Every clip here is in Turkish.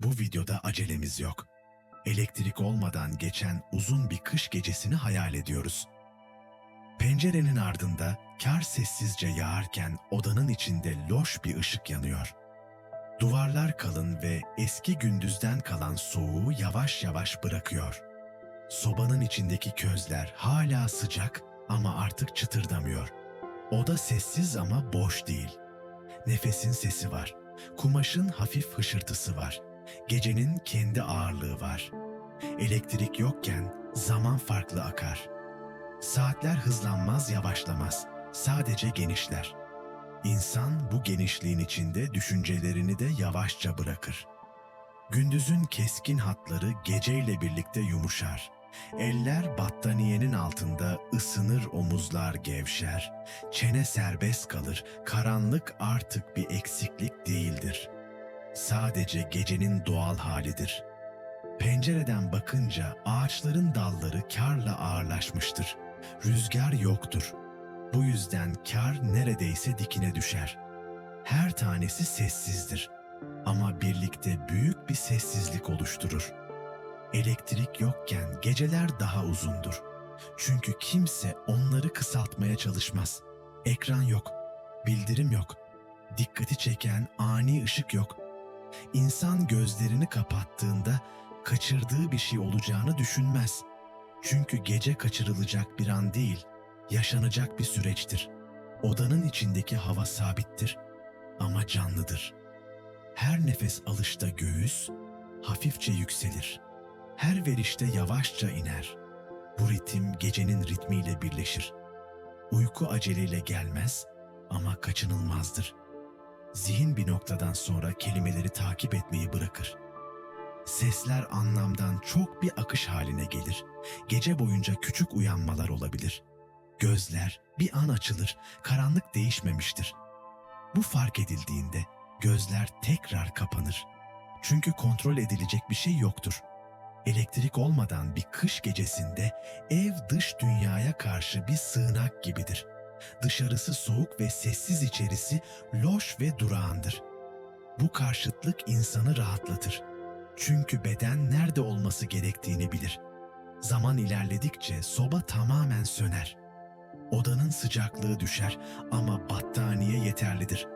Bu videoda acelemiz yok. Elektrik olmadan geçen uzun bir kış gecesini hayal ediyoruz. Pencerenin ardında kar sessizce yağarken odanın içinde loş bir ışık yanıyor. Duvarlar kalın ve eski gündüzden kalan soğuğu yavaş yavaş bırakıyor. Sobanın içindeki közler hala sıcak ama artık çıtırdamıyor. Oda sessiz ama boş değil. Nefesin sesi var. Kumaşın hafif hışırtısı var. Gecenin kendi ağırlığı var. Elektrik yokken zaman farklı akar. Saatler hızlanmaz, yavaşlamaz. Sadece genişler. İnsan bu genişliğin içinde düşüncelerini de yavaşça bırakır. Gündüzün keskin hatları geceyle birlikte yumuşar. Eller battaniyenin altında ısınır omuzlar gevşer. Çene serbest kalır. Karanlık artık bir eksiklik değildir. Sadece gecenin doğal halidir. Pencereden bakınca ağaçların dalları karla ağırlaşmıştır. Rüzgar yoktur. Bu yüzden kar neredeyse dikine düşer. Her tanesi sessizdir. Ama birlikte büyük bir sessizlik oluşturur. Elektrik yokken geceler daha uzundur. Çünkü kimse onları kısaltmaya çalışmaz. Ekran yok, bildirim yok, dikkati çeken ani ışık yok. İnsan gözlerini kapattığında kaçırdığı bir şey olacağını düşünmez. Çünkü gece kaçırılacak bir an değil, yaşanacak bir süreçtir. Odanın içindeki hava sabittir ama canlıdır. Her nefes alışta göğüs hafifçe yükselir. Her verişte yavaşça iner. Bu ritim gecenin ritmiyle birleşir. Uyku aceleyle gelmez ama kaçınılmazdır. Zihin bir noktadan sonra kelimeleri takip etmeyi bırakır. Sesler anlamdan çok bir akış haline gelir. Gece boyunca küçük uyanmalar olabilir. Gözler bir an açılır, karanlık değişmemiştir. Bu fark edildiğinde gözler tekrar kapanır. Çünkü kontrol edilecek bir şey yoktur. Elektrik olmadan bir kış gecesinde ev dış dünyaya karşı bir sığınak gibidir. Dışarısı soğuk ve sessiz içerisi loş ve durağandır. Bu karşıtlık insanı rahatlatır. Çünkü beden nerede olması gerektiğini bilir. Zaman ilerledikçe soba tamamen söner. Odanın sıcaklığı düşer ama battaniye yeterlidir.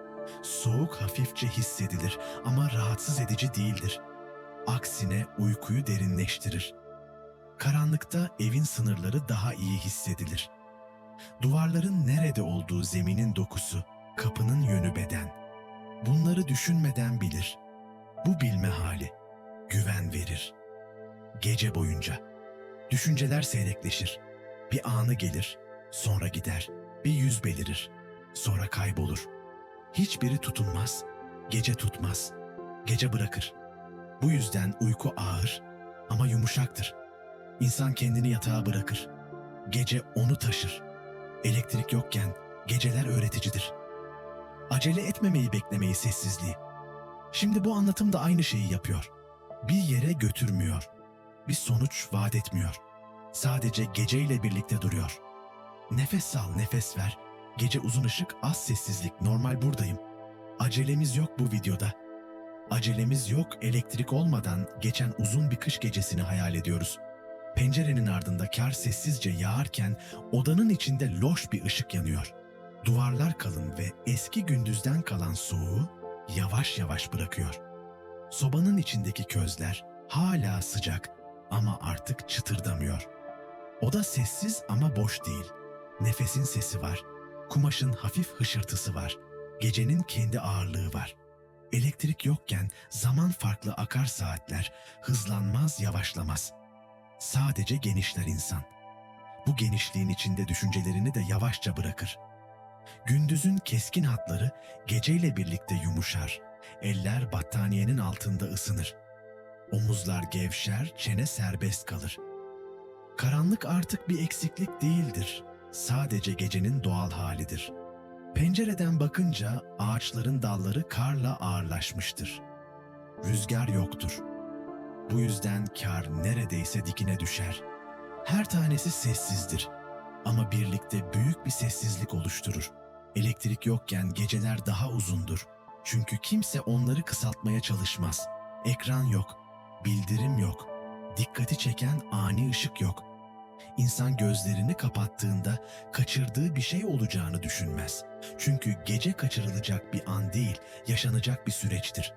Soğuk hafifçe hissedilir ama rahatsız edici değildir. Aksine uykuyu derinleştirir. Karanlıkta evin sınırları daha iyi hissedilir. Duvarların nerede olduğu zeminin dokusu, kapının yönü beden. Bunları düşünmeden bilir. Bu bilme hali güven verir. Gece boyunca düşünceler seyrekleşir. Bir anı gelir, sonra gider. Bir yüz belirir, sonra kaybolur. Hiçbiri tutunmaz, gece tutmaz. Gece bırakır. Bu yüzden uyku ağır ama yumuşaktır. İnsan kendini yatağa bırakır. Gece onu taşır. Elektrik yokken geceler öğreticidir. Acele etmemeyi beklemeyi sessizliği. Şimdi bu anlatım da aynı şeyi yapıyor. Bir yere götürmüyor. Bir sonuç vaat etmiyor. Sadece geceyle birlikte duruyor. Nefes al, nefes ver. Gece uzun ışık, az sessizlik. Normal buradayım. Acelemiz yok bu videoda. Acelemiz yok elektrik olmadan geçen uzun bir kış gecesini hayal ediyoruz. Pencerenin ardında kar sessizce yağarken odanın içinde loş bir ışık yanıyor. Duvarlar kalın ve eski gündüzden kalan soğuğu yavaş yavaş bırakıyor. Sobanın içindeki közler hala sıcak ama artık çıtırdamıyor. Oda sessiz ama boş değil. Nefesin sesi var. Kumaşın hafif hışırtısı var. Gecenin kendi ağırlığı var. Elektrik yokken zaman farklı akar saatler, hızlanmaz yavaşlamaz. Sadece genişler insan. Bu genişliğin içinde düşüncelerini de yavaşça bırakır. Gündüzün keskin hatları geceyle birlikte yumuşar. Eller battaniyenin altında ısınır. Omuzlar gevşer, çene serbest kalır. Karanlık artık bir eksiklik değildir. Sadece gecenin doğal halidir. Pencereden bakınca ağaçların dalları karla ağırlaşmıştır. Rüzgar yoktur. Bu yüzden kar neredeyse dikine düşer. Her tanesi sessizdir ama birlikte büyük bir sessizlik oluşturur. Elektrik yokken geceler daha uzundur. Çünkü kimse onları kısaltmaya çalışmaz. Ekran yok, bildirim yok, dikkati çeken ani ışık yok. İnsan gözlerini kapattığında kaçırdığı bir şey olacağını düşünmez. Çünkü gece kaçırılacak bir an değil, yaşanacak bir süreçtir.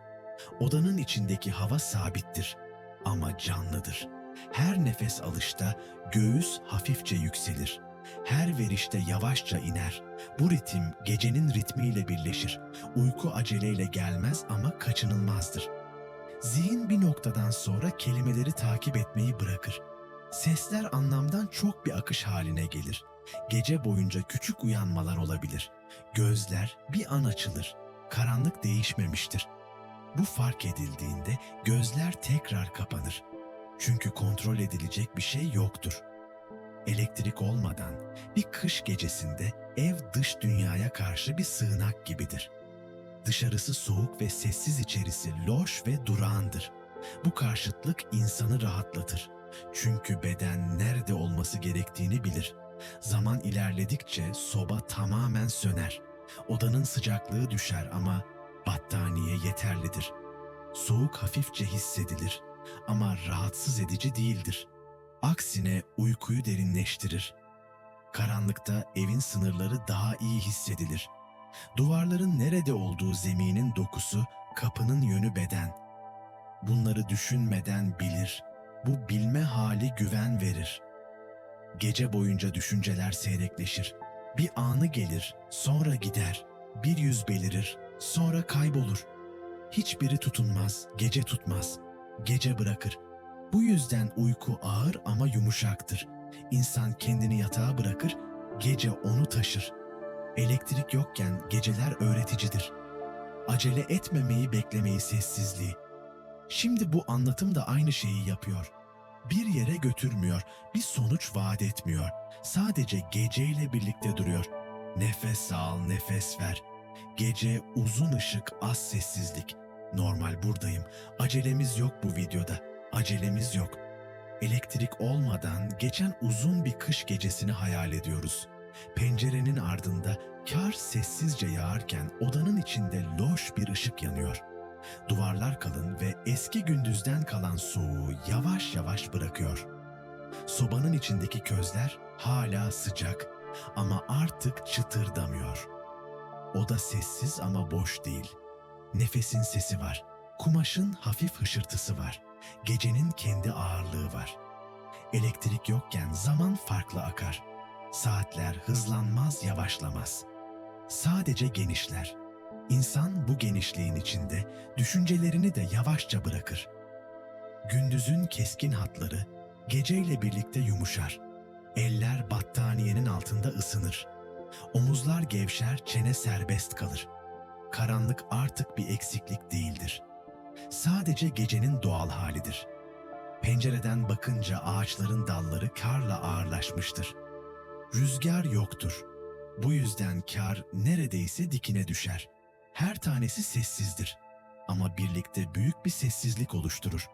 Odanın içindeki hava sabittir ama canlıdır. Her nefes alışta göğüs hafifçe yükselir. Her verişte yavaşça iner. Bu ritim gecenin ritmiyle birleşir. Uyku aceleyle gelmez ama kaçınılmazdır. Zihin bir noktadan sonra kelimeleri takip etmeyi bırakır. Sesler anlamdan çok bir akış haline gelir. Gece boyunca küçük uyanmalar olabilir. Gözler bir an açılır. Karanlık değişmemiştir. Bu fark edildiğinde gözler tekrar kapanır. Çünkü kontrol edilecek bir şey yoktur. Elektrik olmadan bir kış gecesinde ev dış dünyaya karşı bir sığınak gibidir. Dışarısı soğuk ve sessiz içerisi loş ve durağandır. Bu karşıtlık insanı rahatlatır. Çünkü beden nerede olması gerektiğini bilir. Zaman ilerledikçe soba tamamen söner. Odanın sıcaklığı düşer ama battaniye yeterlidir. Soğuk hafifçe hissedilir ama rahatsız edici değildir. Aksine uykuyu derinleştirir. Karanlıkta evin sınırları daha iyi hissedilir. Duvarların nerede olduğu zeminin dokusu, kapının yönü beden. Bunları düşünmeden bilir. Bu bilme hali güven verir. Gece boyunca düşünceler seyrekleşir. Bir anı gelir, sonra gider. Bir yüz belirir, sonra kaybolur. Hiçbiri tutunmaz, gece tutmaz. Gece bırakır. Bu yüzden uyku ağır ama yumuşaktır. İnsan kendini yatağa bırakır, gece onu taşır. Elektrik yokken geceler öğreticidir. Acele etmemeyi beklemeyi sessizliği. Şimdi bu anlatım da aynı şeyi yapıyor. Bir yere götürmüyor, bir sonuç vaat etmiyor. Sadece geceyle birlikte duruyor. Nefes al, nefes ver. Gece uzun ışık, az sessizlik. Normal buradayım. Acelemiz yok bu videoda. Acelemiz yok. Elektrik olmadan geçen uzun bir kış gecesini hayal ediyoruz. Pencerenin ardında kar sessizce yağarken odanın içinde loş bir ışık yanıyor. Duvarlar kalın ve eski gündüzden kalan soğuğu yavaş yavaş bırakıyor. Sobanın içindeki közler hala sıcak ama artık çıtırdamıyor. Oda sessiz ama boş değil. Nefesin sesi var. Kumaşın hafif hışırtısı var. Gecenin kendi ağırlığı var. Elektrik yokken zaman farklı akar. Saatler hızlanmaz, yavaşlamaz. Sadece genişler. İnsan bu genişliğin içinde düşüncelerini de yavaşça bırakır. Gündüzün keskin hatları geceyle birlikte yumuşar. Eller battaniyenin altında ısınır. Omuzlar gevşer, çene serbest kalır. Karanlık artık bir eksiklik değildir. Sadece gecenin doğal halidir. Pencereden bakınca ağaçların dalları karla ağırlaşmıştır. Rüzgar yoktur. Bu yüzden kar neredeyse dikine düşer. Her tanesi sessizdir. Ama birlikte büyük bir sessizlik oluşturur.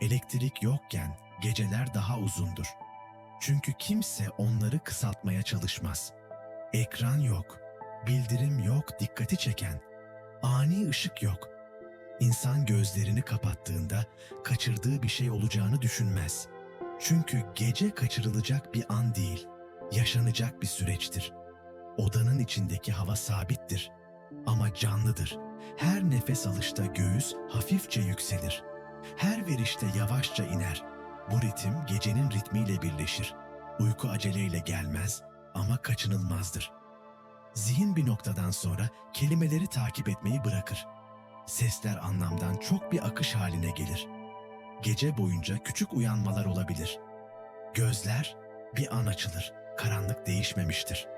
Elektrik yokken geceler daha uzundur. Çünkü kimse onları kısaltmaya çalışmaz. Ekran yok, bildirim yok dikkati çeken. Ani ışık yok. İnsan gözlerini kapattığında kaçırdığı bir şey olacağını düşünmez. Çünkü gece kaçırılacak bir an değil, yaşanacak bir süreçtir. Odanın içindeki hava sabittir ama canlıdır. Her nefes alışta göğüs hafifçe yükselir. Her verişte yavaşça iner. Bu ritim gecenin ritmiyle birleşir. Uyku aceleyle gelmez ama kaçınılmazdır. Zihin bir noktadan sonra kelimeleri takip etmeyi bırakır. Sesler anlamdan çok bir akış haline gelir. Gece boyunca küçük uyanmalar olabilir. Gözler bir an açılır. Karanlık değişmemiştir.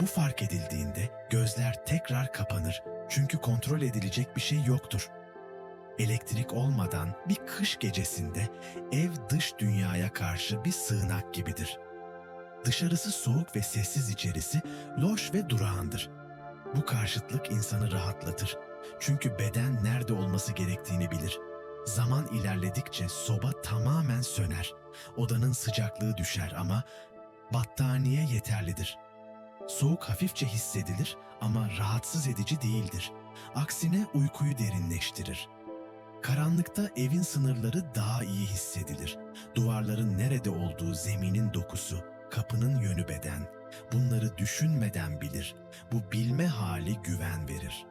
Bu fark edildiğinde gözler tekrar kapanır çünkü kontrol edilecek bir şey yoktur. Elektrik olmadan bir kış gecesinde ev dış dünyaya karşı bir sığınak gibidir. Dışarısı soğuk ve sessiz içerisi loş ve durağandır. Bu karşıtlık insanı rahatlatır. Çünkü beden nerede olması gerektiğini bilir. Zaman ilerledikçe soba tamamen söner. Odanın sıcaklığı düşer ama battaniye yeterlidir. Soğuk hafifçe hissedilir ama rahatsız edici değildir. Aksine uykuyu derinleştirir. Karanlıkta evin sınırları daha iyi hissedilir. Duvarların nerede olduğu, zeminin dokusu, kapının yönü beden. Bunları düşünmeden bilir. Bu bilme hali güven verir.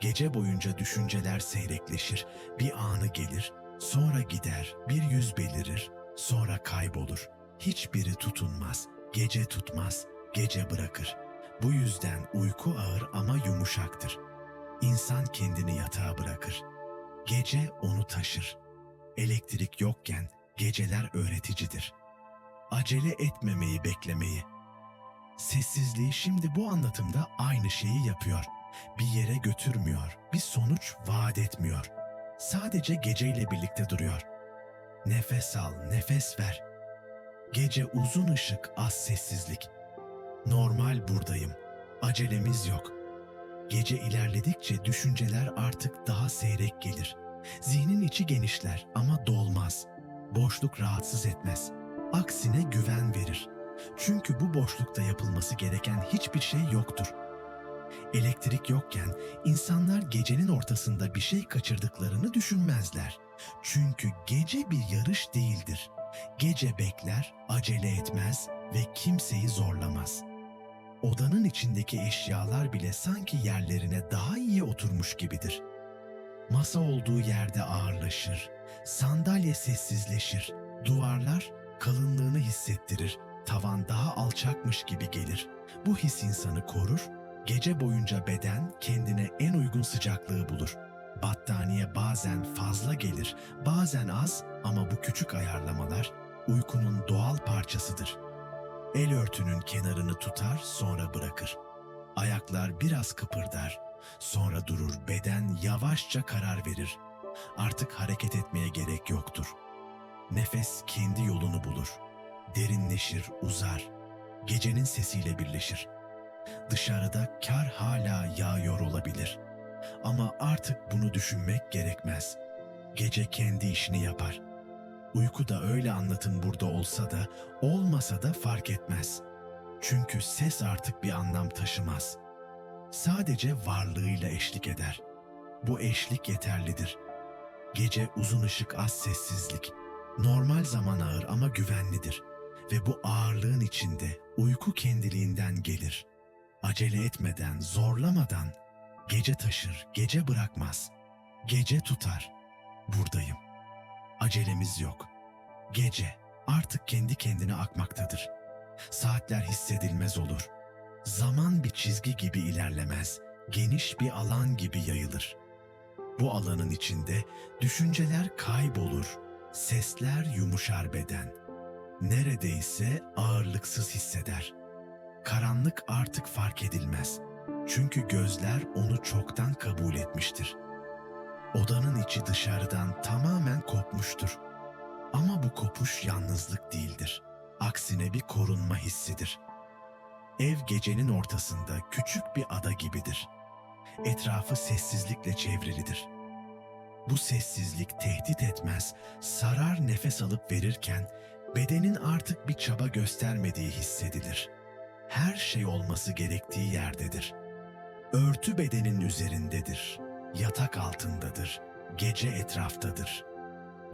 Gece boyunca düşünceler seyrekleşir. Bir anı gelir, sonra gider, bir yüz belirir, sonra kaybolur. Hiçbiri tutunmaz, gece tutmaz, gece bırakır. Bu yüzden uyku ağır ama yumuşaktır. İnsan kendini yatağa bırakır. Gece onu taşır. Elektrik yokken geceler öğreticidir. Acele etmemeyi beklemeyi. Sessizliği şimdi bu anlatımda aynı şeyi yapıyor. Bir yere götürmüyor, bir sonuç vaat etmiyor. Sadece geceyle birlikte duruyor. Nefes al, nefes ver. Gece uzun ışık, az sessizlik. Normal buradayım. Acelemiz yok. Gece ilerledikçe düşünceler artık daha seyrek gelir. Zihnin içi genişler ama dolmaz. Boşluk rahatsız etmez. Aksine güven verir. Çünkü bu boşlukta yapılması gereken hiçbir şey yoktur. Elektrik yokken insanlar gecenin ortasında bir şey kaçırdıklarını düşünmezler. Çünkü gece bir yarış değildir. Gece bekler, acele etmez ve kimseyi zorlamaz. Odanın içindeki eşyalar bile sanki yerlerine daha iyi oturmuş gibidir. Masa olduğu yerde ağırlaşır, sandalye sessizleşir, duvarlar kalınlığını hissettirir, tavan daha alçakmış gibi gelir. Bu his insanı korur, gece boyunca beden kendine en uygun sıcaklığı bulur. Battaniye bazen fazla gelir, bazen az ama bu küçük ayarlamalar uykunun doğal parçasıdır. El örtünün kenarını tutar sonra bırakır. Ayaklar biraz kıpırdar, sonra durur beden yavaşça karar verir. Artık hareket etmeye gerek yoktur. Nefes kendi yolunu bulur. Derinleşir, uzar. Gecenin sesiyle birleşir. Dışarıda kar hala yağıyor olabilir. Ama artık bunu düşünmek gerekmez. Gece kendi işini yapar. Uyku da öyle anlatım burada olsa da olmasa da fark etmez. Çünkü ses artık bir anlam taşımaz. Sadece varlığıyla eşlik eder. Bu eşlik yeterlidir. Gece uzun ışık az sessizlik. Normal zaman ağır ama güvenlidir. Ve bu ağırlığın içinde uyku kendiliğinden gelir. Acele etmeden, zorlamadan gece taşır, gece bırakmaz. Gece tutar. Buradayım. Acelemiz yok. Gece artık kendi kendine akmaktadır. Saatler hissedilmez olur. Zaman bir çizgi gibi ilerlemez, geniş bir alan gibi yayılır. Bu alanın içinde düşünceler kaybolur, sesler yumuşar beden. Neredeyse ağırlıksız hisseder. Karanlık artık fark edilmez. Çünkü gözler onu çoktan kabul etmiştir. Odanın içi dışarıdan tamamen kopmuştur. Ama bu kopuş yalnızlık değildir. Aksine bir korunma hissidir. Ev gecenin ortasında küçük bir ada gibidir. Etrafı sessizlikle çevrilidir. Bu sessizlik tehdit etmez, sarar nefes alıp verirken bedenin artık bir çaba göstermediği hissedilir. Her şey olması gerektiği yerdedir. Örtü bedenin üzerindedir, yatak altındadır, gece etraftadır.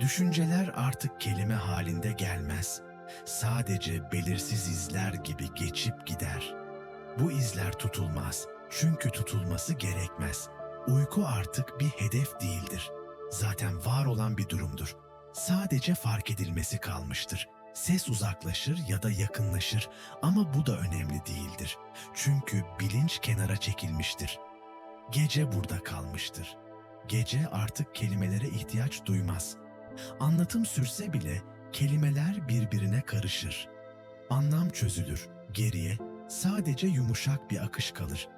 Düşünceler artık kelime halinde gelmez. Sadece belirsiz izler gibi geçip gider. Bu izler tutulmaz. Çünkü tutulması gerekmez. Uyku artık bir hedef değildir. Zaten var olan bir durumdur. Sadece fark edilmesi kalmıştır. Ses uzaklaşır ya da yakınlaşır ama bu da önemli değildir. Çünkü bilinç kenara çekilmiştir. Gece burada kalmıştır. Gece artık kelimelere ihtiyaç duymaz. Anlatım sürse bile kelimeler birbirine karışır. Anlam çözülür. Geriye sadece yumuşak bir akış kalır.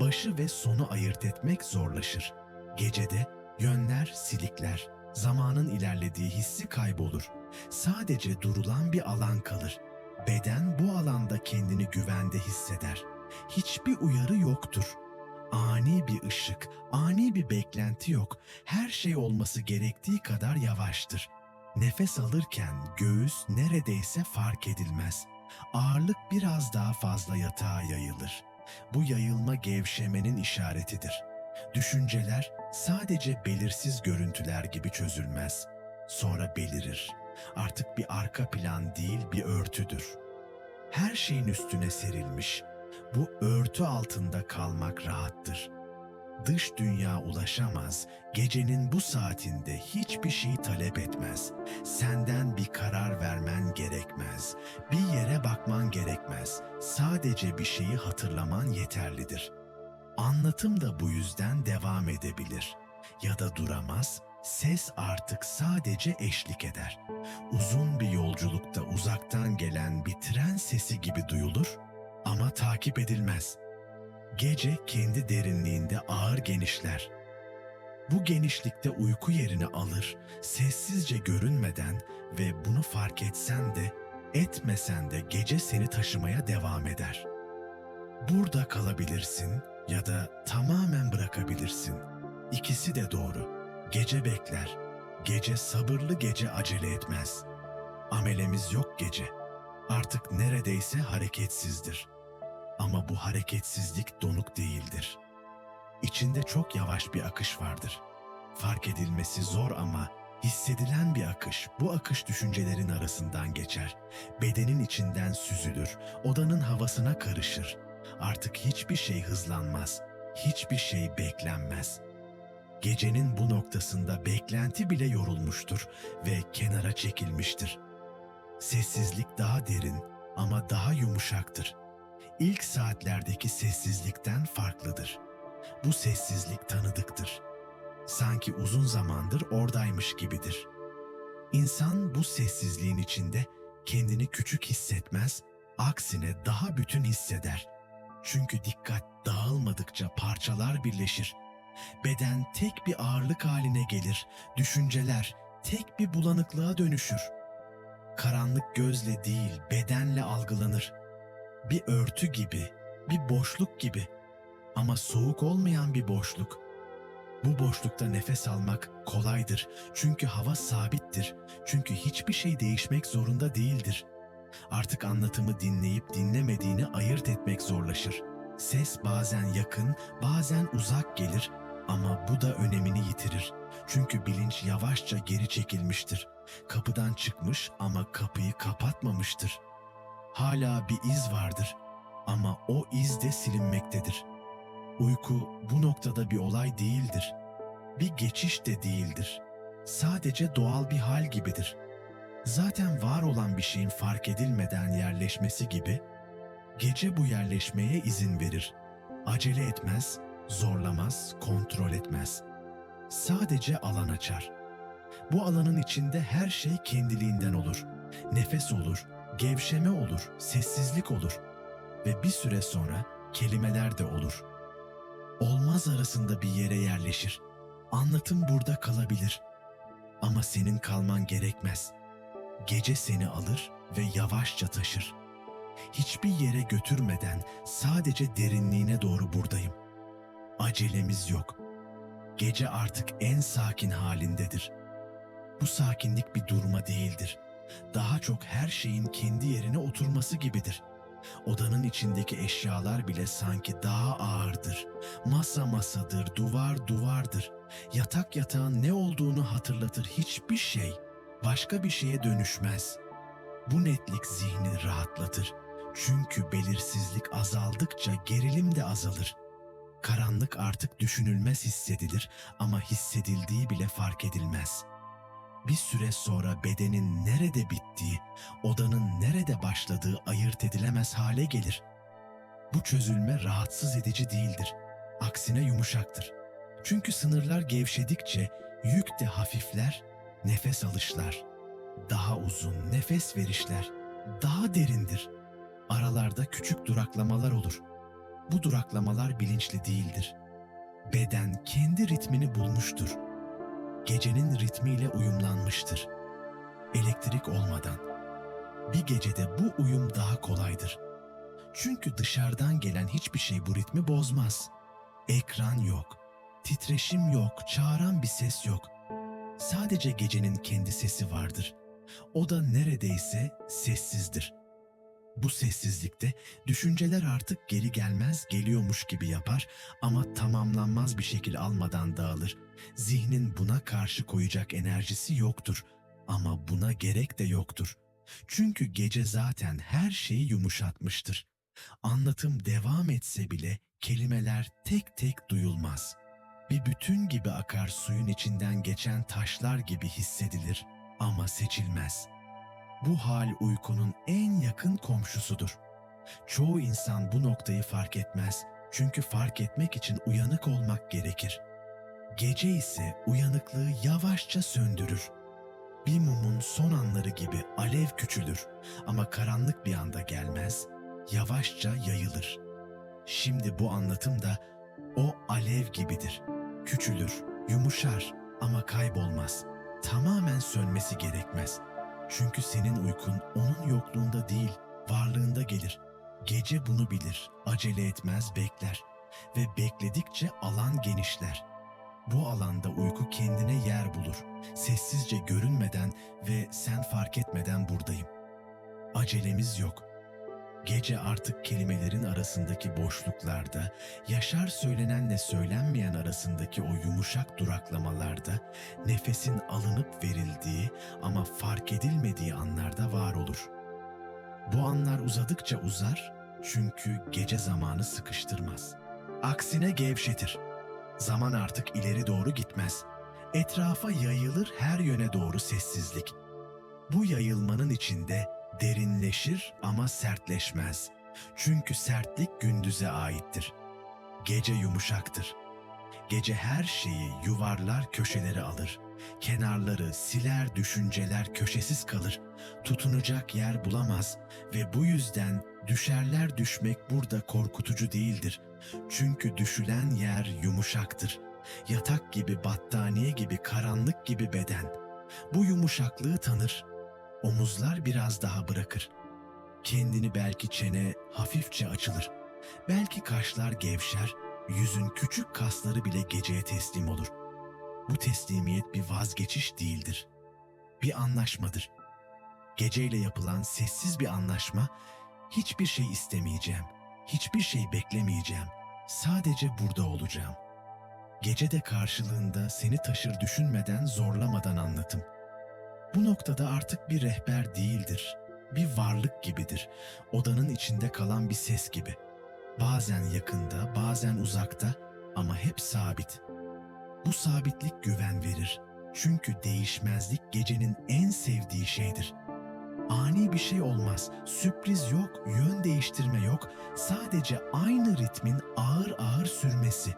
Başı ve sonu ayırt etmek zorlaşır. Gecede yönler silikler, zamanın ilerlediği hissi kaybolur. Sadece durulan bir alan kalır. Beden bu alanda kendini güvende hisseder. Hiçbir uyarı yoktur. Ani bir ışık, ani bir beklenti yok. Her şey olması gerektiği kadar yavaştır. Nefes alırken göğüs neredeyse fark edilmez. Ağırlık biraz daha fazla yatağa yayılır. Bu yayılma gevşemenin işaretidir. Düşünceler sadece belirsiz görüntüler gibi çözülmez. Sonra belirir. Artık bir arka plan değil bir örtüdür. Her şeyin üstüne serilmiş. Bu örtü altında kalmak rahattır. Dış dünya ulaşamaz, gecenin bu saatinde hiçbir şey talep etmez. Senden bir karar vermen gerekmez. Bir yere bakman gerekmez. Sadece bir şeyi hatırlaman yeterlidir. Anlatım da bu yüzden devam edebilir. Ya da duramaz, ses artık sadece eşlik eder. Uzun bir yolculukta uzaktan gelen bir tren sesi gibi duyulur ama takip edilmez. Gece kendi derinliğinde ağır genişler. Bu genişlikte uyku yerini alır, sessizce görünmeden ve bunu fark etsen de etmesen de gece seni taşımaya devam eder. Burada kalabilirsin ya da tamamen bırakabilirsin. İkisi de doğru. Gece bekler. Gece sabırlı gece acele etmez. Amelemiz yok gece. Artık neredeyse hareketsizdir. Ama bu hareketsizlik donuk değildir. İçinde çok yavaş bir akış vardır. Fark edilmesi zor ama hissedilen bir akış. Bu akış düşüncelerin arasından geçer. Bedenin içinden süzülür. Odanın havasına karışır. Artık hiçbir şey hızlanmaz. Hiçbir şey beklenmez. Gecenin bu noktasında beklenti bile yorulmuştur ve kenara çekilmiştir. Sessizlik daha derin ama daha yumuşaktır. İlk saatlerdeki sessizlikten farklıdır. Bu sessizlik tanıdıktır. Sanki uzun zamandır oradaymış gibidir. İnsan bu sessizliğin içinde kendini küçük hissetmez, aksine daha bütün hisseder. Çünkü dikkat dağılmadıkça parçalar birleşir. Beden tek bir ağırlık haline gelir, düşünceler tek bir bulanıklığa dönüşür. Karanlık gözle değil, bedenle algılanır. Bir örtü gibi, bir boşluk gibi ama soğuk olmayan bir boşluk. Bu boşlukta nefes almak kolaydır çünkü hava sabittir. Çünkü hiçbir şey değişmek zorunda değildir. Artık anlatımı dinleyip dinlemediğini ayırt etmek zorlaşır. Ses bazen yakın, bazen uzak gelir ama bu da önemini yitirir. Çünkü bilinç yavaşça geri çekilmiştir. Kapıdan çıkmış ama kapıyı kapatmamıştır. Hala bir iz vardır ama o iz de silinmektedir. Uyku bu noktada bir olay değildir. Bir geçiş de değildir. Sadece doğal bir hal gibidir. Zaten var olan bir şeyin fark edilmeden yerleşmesi gibi, gece bu yerleşmeye izin verir. Acele etmez, zorlamaz, kontrol etmez. Sadece alan açar. Bu alanın içinde her şey kendiliğinden olur. Nefes olur, gevşeme olur, sessizlik olur ve bir süre sonra kelimeler de olur. Olmaz arasında bir yere yerleşir. Anlatım burada kalabilir. Ama senin kalman gerekmez. Gece seni alır ve yavaşça taşır. Hiçbir yere götürmeden sadece derinliğine doğru buradayım. Acelemiz yok. Gece artık en sakin halindedir. Bu sakinlik bir durma değildir. Daha çok her şeyin kendi yerine oturması gibidir. Odanın içindeki eşyalar bile sanki daha ağırdır. Masa masadır, duvar duvardır. Yatak yatağın ne olduğunu hatırlatır hiçbir şey başka bir şeye dönüşmez. Bu netlik zihni rahatlatır. Çünkü belirsizlik azaldıkça gerilim de azalır. Karanlık artık düşünülmez hissedilir ama hissedildiği bile fark edilmez. Bir süre sonra bedenin nerede bittiği, odanın nerede başladığı ayırt edilemez hale gelir. Bu çözülme rahatsız edici değildir. Aksine yumuşaktır. Çünkü sınırlar gevşedikçe yük de hafifler, nefes alışlar. Daha uzun nefes verişler, daha derindir. Aralarda küçük duraklamalar olur. Bu duraklamalar bilinçli değildir. Beden kendi ritmini bulmuştur. Gecenin ritmiyle uyumlanmıştır. Elektrik olmadan. Bir gecede bu uyum daha kolaydır. Çünkü dışarıdan gelen hiçbir şey bu ritmi bozmaz. Ekran yok, titreşim yok, çağıran bir ses yok. Sadece gecenin kendi sesi vardır. O da neredeyse sessizdir. Bu sessizlikte düşünceler artık geri gelmez geliyormuş gibi yapar ama tamamlanmaz bir şekil almadan dağılır. Zihnin buna karşı koyacak enerjisi yoktur ama buna gerek de yoktur. Çünkü gece zaten her şeyi yumuşatmıştır. Anlatım devam etse bile kelimeler tek tek duyulmaz. Bir bütün gibi akar suyun içinden geçen taşlar gibi hissedilir ama seçilmez. Bu hal uykunun en yakın komşusudur. Çoğu insan bu noktayı fark etmez çünkü fark etmek için uyanık olmak gerekir. Gece ise uyanıklığı yavaşça söndürür. Bir mumun son anları gibi alev küçülür ama karanlık bir anda gelmez, yavaşça yayılır. Şimdi bu anlatım da o alev gibidir. Küçülür, yumuşar ama kaybolmaz. Tamamen sönmesi gerekmez. Çünkü senin uykun onun yokluğunda değil, varlığında gelir. Gece bunu bilir, acele etmez, bekler ve bekledikçe alan genişler. Bu alanda uyku kendine yer bulur. Sessizce görünmeden ve sen fark etmeden buradayım. Acelemiz yok. Gece artık kelimelerin arasındaki boşluklarda, yaşar söylenenle söylenmeyen arasındaki o yumuşak duraklamalarda, nefesin alınıp verildiği ama fark edilmediği anlarda var olur. Bu anlar uzadıkça uzar çünkü gece zamanı sıkıştırmaz. Aksine gevşetir. Zaman artık ileri doğru gitmez. Etrafa yayılır her yöne doğru sessizlik. Bu yayılmanın içinde derinleşir ama sertleşmez. Çünkü sertlik gündüze aittir. Gece yumuşaktır. Gece her şeyi yuvarlar köşeleri alır. Kenarları siler düşünceler köşesiz kalır. Tutunacak yer bulamaz ve bu yüzden düşerler düşmek burada korkutucu değildir. Çünkü düşülen yer yumuşaktır. Yatak gibi battaniye gibi karanlık gibi beden. Bu yumuşaklığı tanır. Omuzlar biraz daha bırakır. Kendini belki çene hafifçe açılır. Belki kaşlar gevşer, yüzün küçük kasları bile geceye teslim olur. Bu teslimiyet bir vazgeçiş değildir. Bir anlaşmadır. Geceyle yapılan sessiz bir anlaşma, hiçbir şey istemeyeceğim, hiçbir şey beklemeyeceğim, sadece burada olacağım. Gece de karşılığında seni taşır düşünmeden zorlamadan anlatım. Bu noktada artık bir rehber değildir, bir varlık gibidir, odanın içinde kalan bir ses gibi. Bazen yakında, bazen uzakta ama hep sabit. Bu sabitlik güven verir. Çünkü değişmezlik gecenin en sevdiği şeydir. Ani bir şey olmaz, sürpriz yok, yön değiştirme yok, sadece aynı ritmin ağır ağır sürmesi.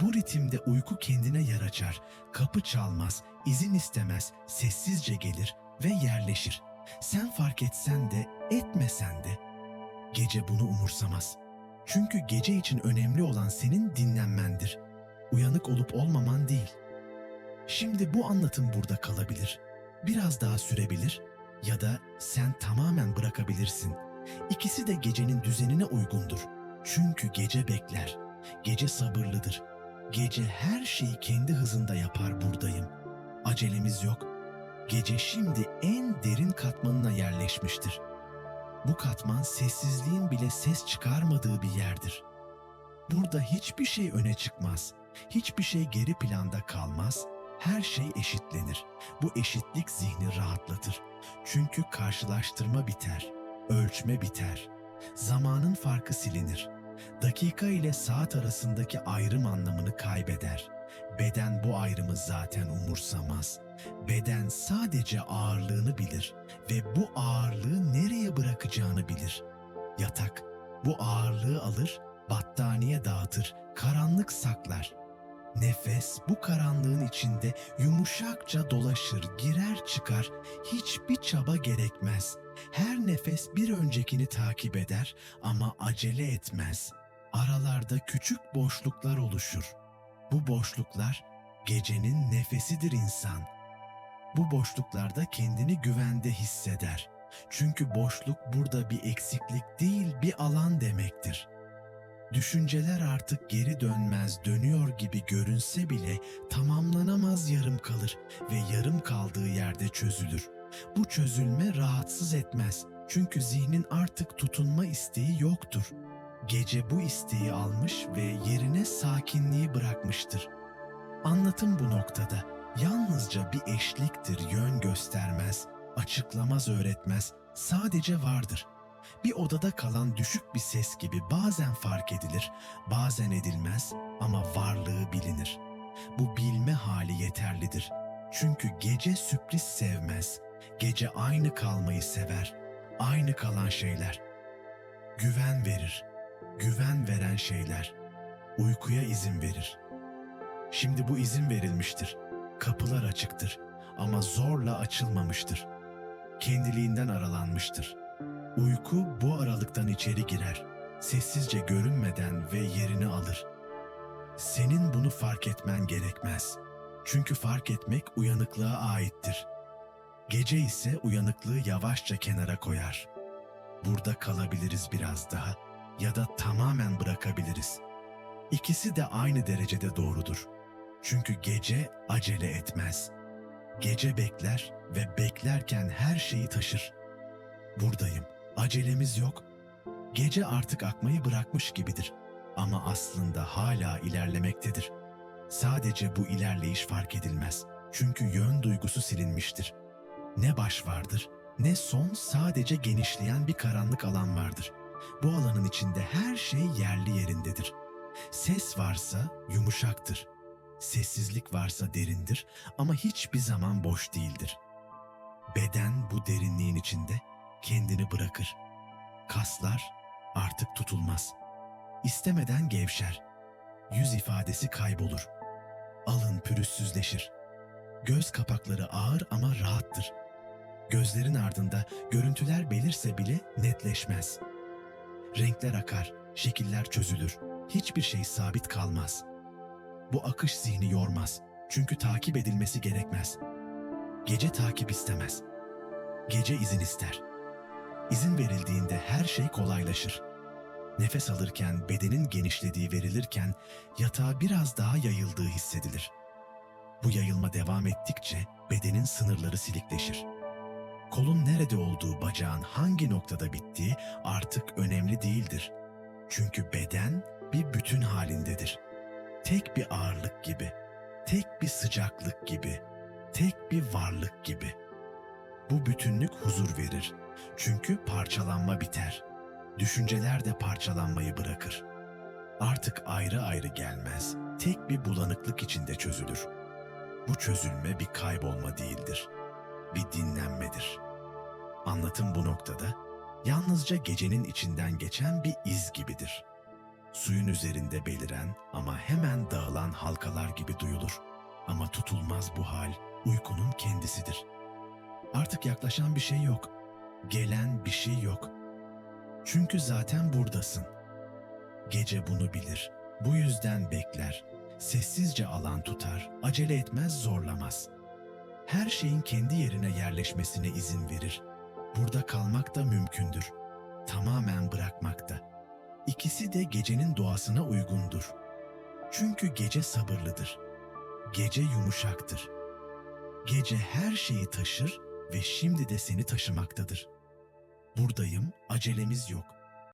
Bu ritimde uyku kendine yer açar, kapı çalmaz, izin istemez, sessizce gelir ve yerleşir. Sen fark etsen de, etmesen de gece bunu umursamaz. Çünkü gece için önemli olan senin dinlenmendir. Uyanık olup olmaman değil. Şimdi bu anlatım burada kalabilir. Biraz daha sürebilir ya da sen tamamen bırakabilirsin. İkisi de gecenin düzenine uygundur. Çünkü gece bekler. Gece sabırlıdır. Gece her şeyi kendi hızında yapar buradayım. Acelemiz yok. Gece şimdi en derin katmanına yerleşmiştir. Bu katman sessizliğin bile ses çıkarmadığı bir yerdir. Burada hiçbir şey öne çıkmaz. Hiçbir şey geri planda kalmaz. Her şey eşitlenir. Bu eşitlik zihni rahatlatır. Çünkü karşılaştırma biter, ölçme biter. Zamanın farkı silinir. Dakika ile saat arasındaki ayrım anlamını kaybeder. Beden bu ayrımı zaten umursamaz. Beden sadece ağırlığını bilir ve bu ağırlığı nereye bırakacağını bilir. Yatak bu ağırlığı alır, battaniye dağıtır, karanlık saklar. Nefes bu karanlığın içinde yumuşakça dolaşır, girer çıkar, hiçbir çaba gerekmez. Her nefes bir öncekini takip eder ama acele etmez. Aralarda küçük boşluklar oluşur. Bu boşluklar gecenin nefesidir insan. Bu boşluklarda kendini güvende hisseder. Çünkü boşluk burada bir eksiklik değil bir alan demektir. Düşünceler artık geri dönmez, dönüyor gibi görünse bile tamamlanamaz yarım kalır ve yarım kaldığı yerde çözülür. Bu çözülme rahatsız etmez. Çünkü zihnin artık tutunma isteği yoktur. Gece bu isteği almış ve yerine sakinliği bırakmıştır. Anlatım bu noktada yalnızca bir eşliktir, yön göstermez, açıklamaz, öğretmez, sadece vardır. Bir odada kalan düşük bir ses gibi bazen fark edilir, bazen edilmez ama varlığı bilinir. Bu bilme hali yeterlidir. Çünkü gece sürpriz sevmez. Gece aynı kalmayı sever. Aynı kalan şeyler. Güven verir. Güven veren şeyler. Uykuya izin verir. Şimdi bu izin verilmiştir. Kapılar açıktır ama zorla açılmamıştır. Kendiliğinden aralanmıştır. Uyku bu aralıktan içeri girer. Sessizce görünmeden ve yerini alır. Senin bunu fark etmen gerekmez. Çünkü fark etmek uyanıklığa aittir. Gece ise uyanıklığı yavaşça kenara koyar. Burada kalabiliriz biraz daha ya da tamamen bırakabiliriz. İkisi de aynı derecede doğrudur. Çünkü gece acele etmez. Gece bekler ve beklerken her şeyi taşır. Buradayım, acelemiz yok. Gece artık akmayı bırakmış gibidir ama aslında hala ilerlemektedir. Sadece bu ilerleyiş fark edilmez. Çünkü yön duygusu silinmiştir. Ne baş vardır, ne son sadece genişleyen bir karanlık alan vardır. Bu alanın içinde her şey yerli yerindedir. Ses varsa yumuşaktır. Sessizlik varsa derindir ama hiçbir zaman boş değildir. Beden bu derinliğin içinde kendini bırakır. Kaslar artık tutulmaz. İstemeden gevşer. Yüz ifadesi kaybolur. Alın pürüzsüzleşir. Göz kapakları ağır ama rahattır. Gözlerin ardında görüntüler belirse bile netleşmez. Renkler akar, şekiller çözülür. Hiçbir şey sabit kalmaz. Bu akış zihni yormaz. Çünkü takip edilmesi gerekmez. Gece takip istemez. Gece izin ister. İzin verildiğinde her şey kolaylaşır. Nefes alırken bedenin genişlediği verilirken yatağa biraz daha yayıldığı hissedilir. Bu yayılma devam ettikçe bedenin sınırları silikleşir. Kolun nerede olduğu, bacağın hangi noktada bittiği artık önemli değildir. Çünkü beden bir bütün halindedir. Tek bir ağırlık gibi, tek bir sıcaklık gibi, tek bir varlık gibi. Bu bütünlük huzur verir. Çünkü parçalanma biter. Düşünceler de parçalanmayı bırakır. Artık ayrı ayrı gelmez, tek bir bulanıklık içinde çözülür. Bu çözülme bir kaybolma değildir, bir dinlenmedir. Anlatım bu noktada yalnızca gecenin içinden geçen bir iz gibidir. Suyun üzerinde beliren ama hemen dağılan halkalar gibi duyulur. Ama tutulmaz bu hal uykunun kendisidir. Artık yaklaşan bir şey yok. Gelen bir şey yok. Çünkü zaten buradasın. Gece bunu bilir. Bu yüzden bekler. Sessizce alan tutar, acele etmez, zorlamaz. Her şeyin kendi yerine yerleşmesine izin verir. Burada kalmak da mümkündür. Tamamen bırakmak da. İkisi de gecenin doğasına uygundur. Çünkü gece sabırlıdır. Gece yumuşaktır. Gece her şeyi taşır ve şimdi de seni taşımaktadır. Buradayım, acelemiz yok.